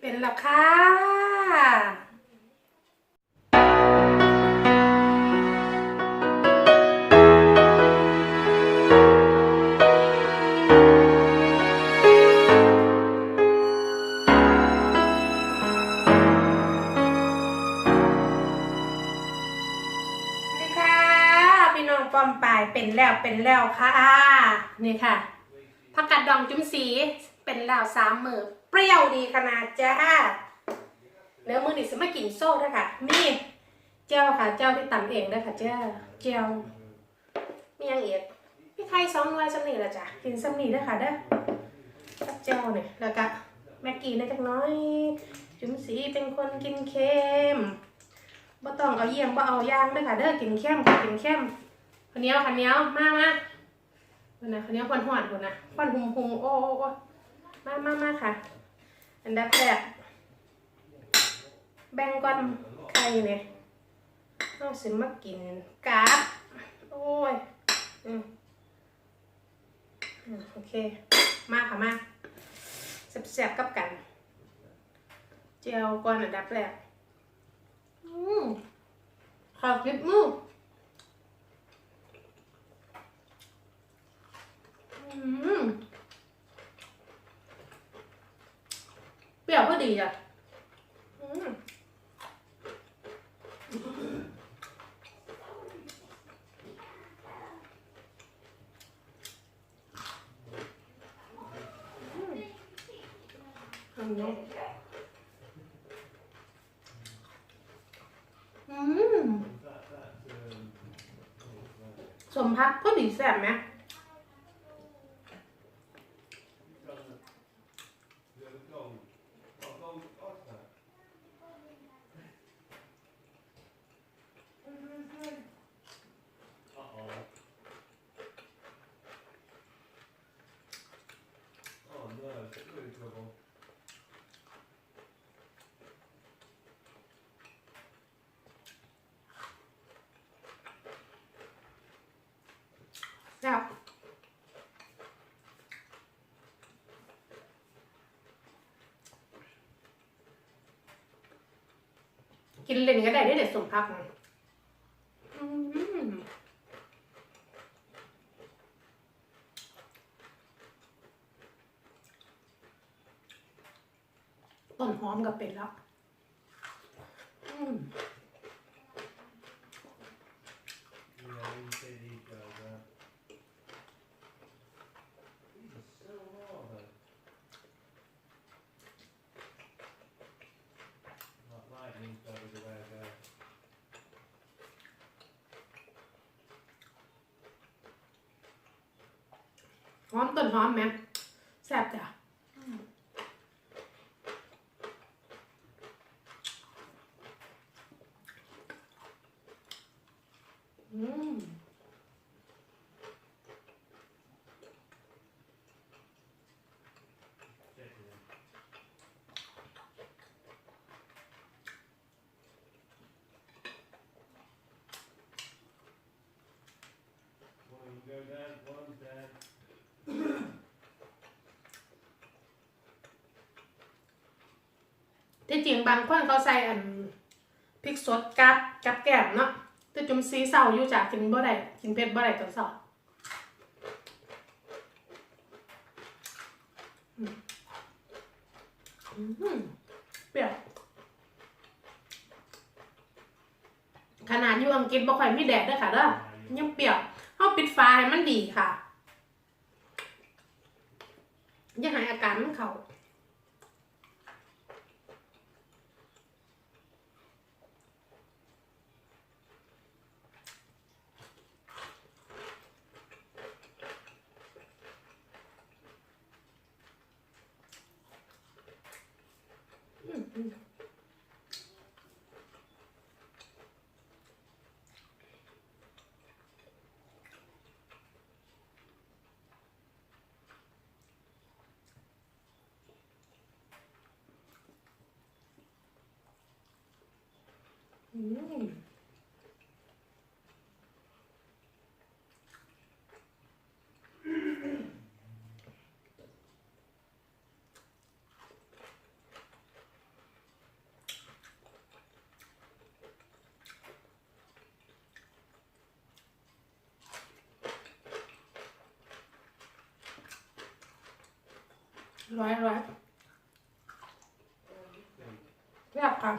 เป็นแล้วค่ะสวัสดีค่ะปีนองปอมปายเป็นแล้วเป็นแล้วค่ะ นี่ค่ะผักกาดดองจุ้มสีเป็นแล้วสามมือ เปรี้ยวดีขนาดจ้าเนื้อมือดิสมากินโซ่ด้วยค่ะมีเจ้าค่ะเจ้าที่ตำเองด้วยค่ะเจ้าเจ้ามียังอีกพี่ไข่สองหน่วยสำนีละจ้ะกินสำนีด้วยค่ะเด้อกับเจ้าเนี่ยแล้วก็แม็กกี้นะจักน้อย จุ้มสีเป็นคนกินเค็มบ่ต้องเอาเยี่ยมบ่เอาย่างด้วยค่ะเด้อกินเข้มค่ะกินเข้มข้าวเนี้ยวข้าวเนี้ยวมามาคนนะข้าวเนียวควันหอดคนนะควันหุมหุมโอ้โอ้โอ้มามามาค่ะ อันดับแรก แบ่งก้อนไข่เนี่ยเอาสิมากินกาบโอ้ยอืมโอเค มาค่ะมาแซ่บๆกับกัน เจียวก่อนอันดับแรกอืมขอคิดมืออืม เปรี้ยวพอดีอะอืมอันนี้อืมสมพักพอดีแซ่บไหม กินเล่นก็ได้ได้เด็ดสมพักนะอืมต้นหอมกับเป็ดแล้ว อืม อมต้นหอมไหมแซ่บจ้ะอืม Check it in. One of them go down, one's down. ที่จริงบางคนเขาใส่อันพริกสดกับกับแกล้มเนาะแต่จุ่มซีเศร้าอยู่จากกินบ่ได้กินเผ็ดบ่ได้ตอนเช้าอืมอืมเปรี้ยวขนาดอยู่อังกฤษบ่ค่อยมีแดดเด้อค่ะเด้อยังเปรี้ยวเฮาปิดฟ้าให้มันดีค่ะอย่าให้อาการมันเข้า อืม ร้อยร้อยเรียบค่ะ